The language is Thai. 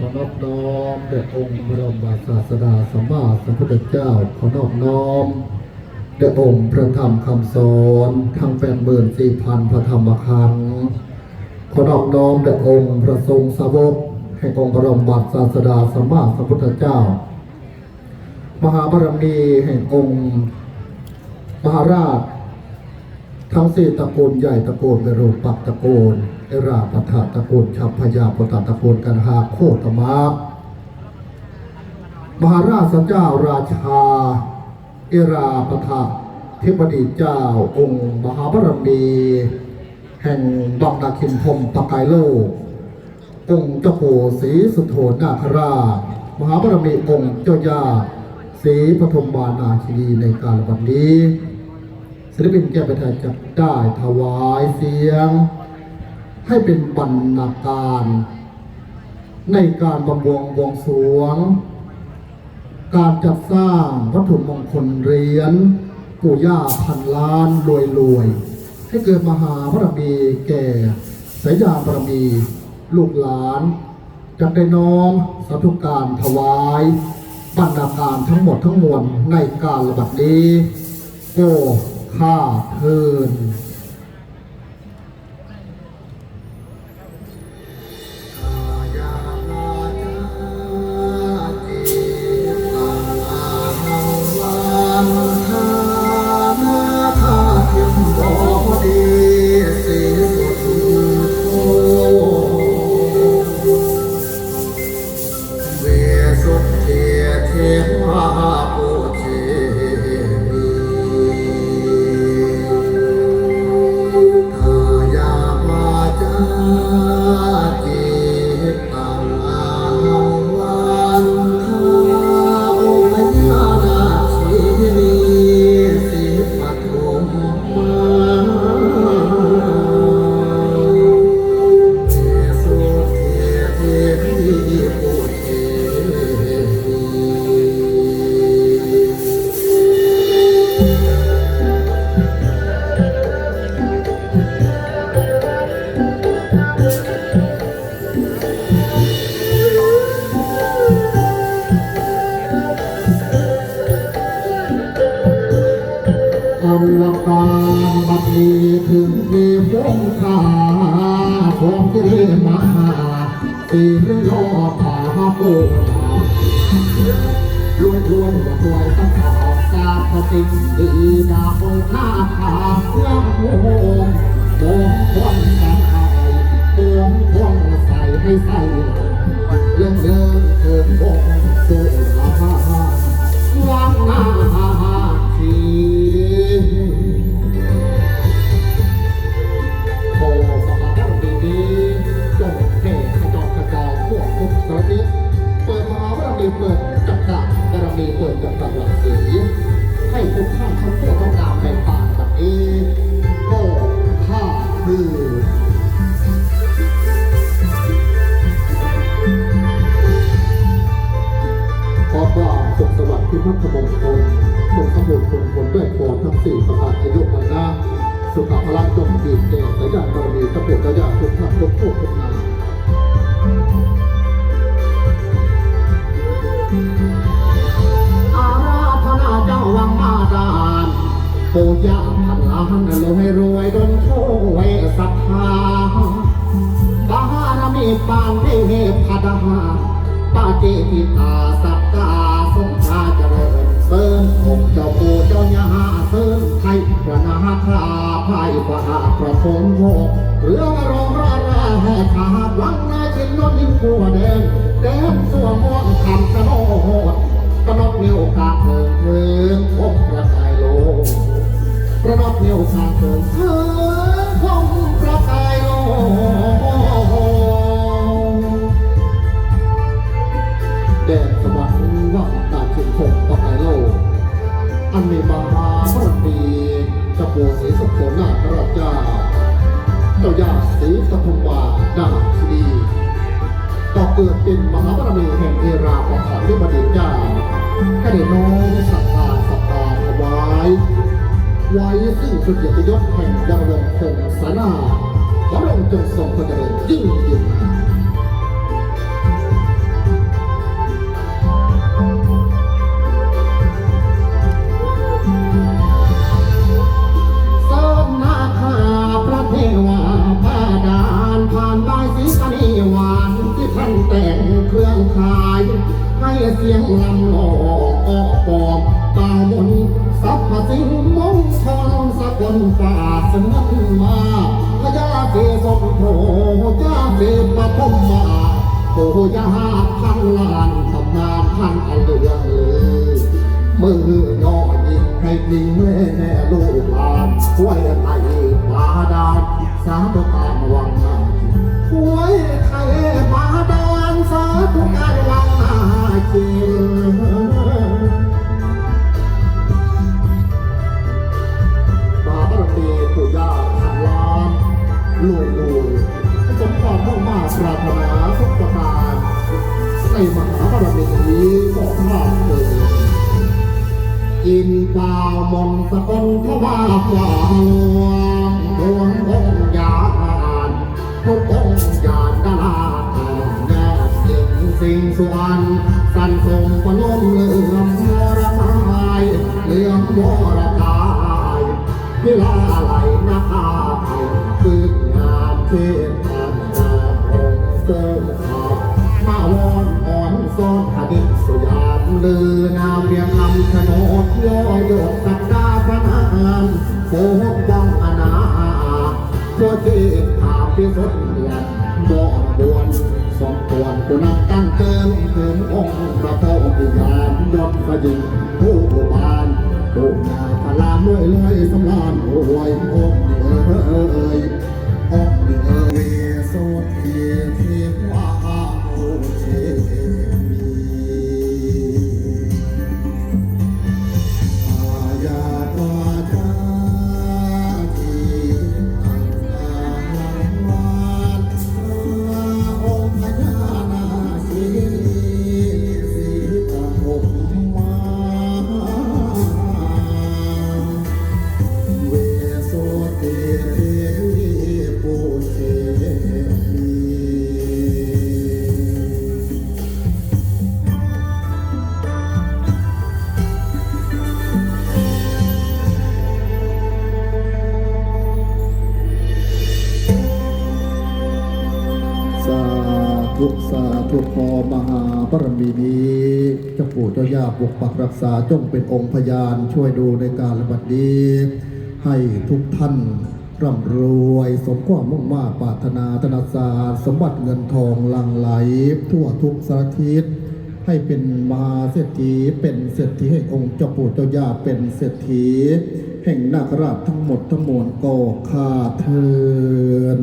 ขอนอบน้อมแด่องค์บรมศาสดาสัมมาสัมพุทธเจ้า ขอนอบน้อมแด่องค์พระธรรมคำสอนทั้งแปดหมื่นสี่พันพระธรรมขันขอนอบน้อมแด่องค์พระทรงสาวกแห่งองค์บรมศาสดาสัมมาสัมพุทธเจ้า มหาบารมีแห่งองค์มหาราช ทั้งสี่ตระกูลใหญ่ตระกูลเบรูปักตระกูลเอราปทะตระกูลชัพพยาปตตระกูลกันหาโคตมามหาราชเจ้าราชา เอราปทะเทพดีเจ้าองค์มหาบารมีแห่งดอกนาคินพมตะกายโลก องค์เจ้าปู่ศรีสุโธนาคราชมหาบารมีองค์เจ้าย่าศรีปฐมบานาชีนีในการบัดนี้ ศิลปินแก้ไปไทยจะได้ถวายเสียง ให้เป็นบรรณาการ ในการบำวงบวงสรวง การจัดสร้างวัตถุมงคลเรียญปู่ย่าพันล้านรวยรวยๆให้เกิดมหาพระมีแก่สายยาบารมี ลูกหลานจัดได้น้อมสาธุการถวายบรรณาการทั้งหมดทั้งมวลในการระบัดนี้โอ้ ข้าเทิน นละการบัดนี้ถึงมีพงคาทวงที่มหาตีนโลภาปูรวยรวยรวยตั้งขอบตาพระสิ่งดีดาคงค่าพาเพื่องโมงโมงควันกันไอโมงควันใส่ให้ใส่เรื่องเรื่องเถิดวงสู่อาหา ทรงสมุนคนคนด้วยโพธิ์ทั้งสี่ประการอายุวันนาสุขภาระจงดีเด่นสายญาติบารมีตะเกียบตะยาทุกท่านทุกผู้ทุกนามอาราธนาเจ้าวังมาดานปู่ย่าพันล้านรวยรวยดนช่วยศรัทธาบารมีปานเทพพดาปาเจติตาสัตตาสงชา เจริญเสริมองค์เจ้าปู่เจ้าย่าเสริมไทยประนาคาภายพระประสงค์โมเรื่องรองราราแห่ขาดวังนาชินนนทินขัวแดงแดงสัวมม่วงคำสะโนดกระนกเนิ้วกาเถิงเถิงพบประกายโลกระนกเนิ้วกาเถิงเถิง อันมีมหาพระปีเจะปูศรีสุโขนาคราชเจ้าเจ้าย่าศรีปฐุมมาดาชนีต่อเกิดเป็นมหาบารมีแห่งเอราปถาธิบดีเจ้าให้ได้น้อมศรัทธาศรัทธาถวายไว้ซึ่งสุดยอดยศแห่งดำรงคงสนาพระองค์จงทรงพระเจริญยิ่งยิ่ง สียงลำหลอกออกปอบตาบนสับมาสิงมงคลสักคนฝาสนับมาพระยาเสสมโภยาเสปฐมมาโภยาหาพันลานทำนานพันอันเลืองเลยมือย่อยิงให้ดิงแม่ลูกหลานช่วยไหลปาดานสาธุการวัง รมีปู่ย่าพันลานรวยรวยสมความมุ่งมาปรารถนาสุขการในมหาบารมีของข้าเถิดกินเปล่ามนสกลทวาวามลวงดวงองยาทุกองยานดาราแน่ สิงสุวรรณสันทรงปนมเลื่อมวรกายเลื่อมวรกายพิลาไหลนาคาไทยคืองามเทพธรรมองเสริมขามาวอนอ่อนซ้อนอดิษยามลือนามเรียงคำชนดย่อหยดสักดาพระนามโคกวังอนาเพื่อที่ขาพิสุทธิ์หลักบ่บวน สองตัวกูนักตั้งเติมเติมองค์พระโพธิญานยศพยิงผู้บานผู้นาพลาด้วยเลยสำลานโอ้ยองค์เอ๋ยองค์เอ๋ยโสทียเทวาโอเช จุพอมหาบารมีนี้เจ้าปู่เจ้าย่าปกปักรักษาจงเป็นองค์พยานช่วยดูในการระบัดนี้ ให้ทุกท่านร่ำรวยสมความมุ่งมา่ปรารถนาธนาสารสมบัติเงินทองหลังไหล ทั่วทุกสารทิศให้เป็นมหาเศรษฐีเป็นเศรษฐีแห่งองค์เจ้าปู่เจ้าย่าเป็นเศรษฐี แห่งนาคราชทั้งหมดทั้งมวลก็ข้าเทิน